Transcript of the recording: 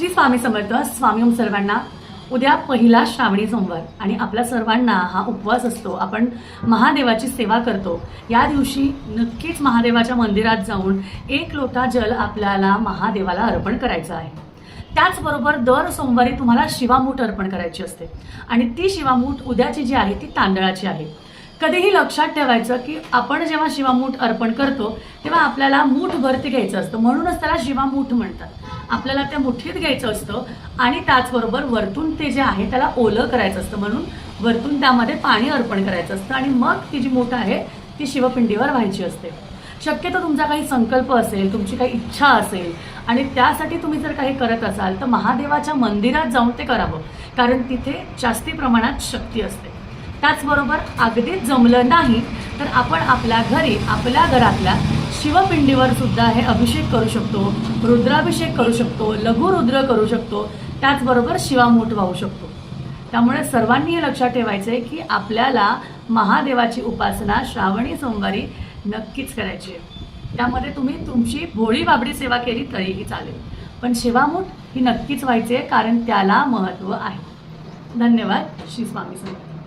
श्री स्वामी समर्थ स्वामी ओम सर्वांना उद्या पहिला श्रावणी सोमवार आणि आपल्या सर्वांना हा उपवास असतो. आपण महादेवाची सेवा करतो. या दिवशी नक्कीच महादेवाच्या मंदिरात जाऊन एक लोटा जल आपल्याला महादेवाला अर्पण करायचं आहे. त्याचबरोबर दर सोमवारी तुम्हाला शिवामूठ अर्पण करायची असते. आणि ती शिवामूठ उद्याची जी आहे ती तांदळाची आहे. कधीही लक्षात ठेवायचं की आपण जेव्हा शिवामूठ अर्पण करतो तेव्हा आपल्याला मूठ भरती घ्यायचं असतं. म्हणूनच त्याला शिवामूठ म्हणतात. आपल्याला त्या मुठीत घ्यायचं असतं आणि त्याचबरोबर वरतून ते जे आहे त्याला ओलं करायचं असतं. म्हणून वरतून त्यामध्ये पाणी अर्पण करायचं असतं आणि मग ती जी मूठ आहे ती शिवपिंडीवर व्हायची असते. शक्यतो तुमचा काही संकल्प असेल तुमची काही इच्छा असेल आणि त्यासाठी तुम्ही जर काही करत असाल तर महादेवाच्या मंदिरात जाऊन ते करावं. कारण तिथे जास्ती प्रमाणात शक्ती असते. त्याचबरोबर अगदी जमलं नाही तर आपण आपल्या घरी आपल्या घरातल्या शिवपिंडीवर सुद्धा हे अभिषेक करू शकतो रुद्राभिषेक करू शकतो लघुरुद्र करू शकतो त्याचबरोबर शिवामूठ वाहू शकतो. त्यामुळे सर्वांनी हे लक्षात ठेवायचं आहे की आपल्याला महादेवाची उपासना श्रावणी सोमवारी नक्कीच करायची आहे. त्यामध्ये तुम्ही तुमची भोळी बाबडी सेवा केली तरीही चालेल. पण शिवामूठ ही नक्कीच व्हायची आहे कारण त्याला महत्त्व आहे. धन्यवाद श्री स्वामी समर्थ.